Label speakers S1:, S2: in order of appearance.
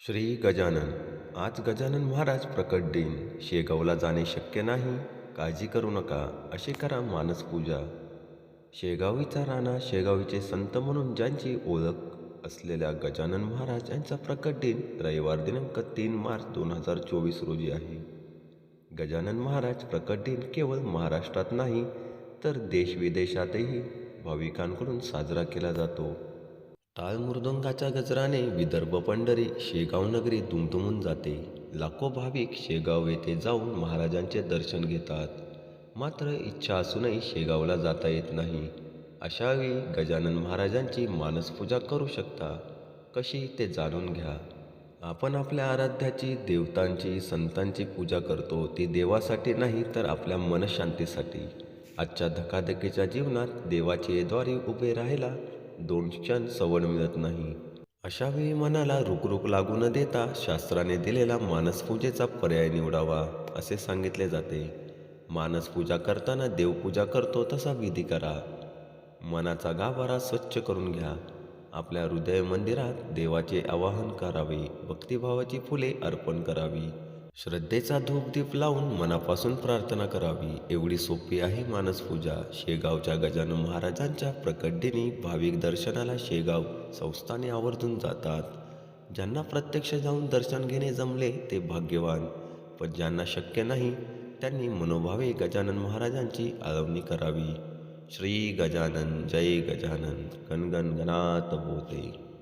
S1: श्री गजानन. आज गजानन महाराज प्रकट दिन शेगावला जाणे शक्य नाही. काळजी करू नका. असे करा मानस पूजा. शेगावीचा राणा शेगावीचे संत म्हणून ज्यांची ओळख असलेल्या गजानन महाराज यांचा प्रकट दिन रविवार दिनांक तीन मार्च दोन हजार चोवीस रोजी आहे. गजानन महाराज प्रकट दिन केवळ महाराष्ट्रात नाही तर देशविदेशातही भाविकांकडून साजरा केला जातो. टाळमृदंगाच्या गजराने विदर्भ पंढरी शेगाव नगरी दुमदुमून जाते. लाखो भाविक शेगाव येथे जाऊन महाराजांचे दर्शन घेतात. मात्र इच्छा असूनही शेगावला जाता येत नाही. अशावेळी गजानन महाराजांची मानसपूजा करू शकता. कशी ते जाणून घ्या. आपण आपल्या आराध्याची देवतांची संतांची पूजा करतो. ती देवासाठी नाही तर आपल्या मनशांतीसाठी. आजच्या धकाधकीच्या जीवनात देवाचे द्वारे उभे राहायला दोन क्षण सवड मिळत नाही. अशा वेळी मनाला रुकरुक लागू न देता शास्त्राने दिलेला मानसपूजेचा पर्याय निवडावा असे सांगितले जाते. मानसपूजा करताना देवपूजा करतो तसा विधी करा. मनाचा गाभारा स्वच्छ करून घ्या. आपल्या हृदय मंदिरात देवाचे आवाहन करावे भक्तिभावाची फुले अर्पण करावी. श्रद्धेचा धूपदीप लावून मनापासून प्रार्थना करावी. एवढी सोपी आहे मानसपूजा शेगावच्या गजानन महाराजांच्या प्रकटदिनी भाविक दर्शनाला शेगाव संस्थाने आवर्जून जातात. ज्यांना प्रत्यक्ष जाऊन दर्शन घेणे जमले ते भाग्यवान. पण ज्यांना शक्य नाही त्यांनी मनोभावे गजानन महाराजांची आळवणी करावी. श्री गजानन जय गजानन. गणगण गणात बोते.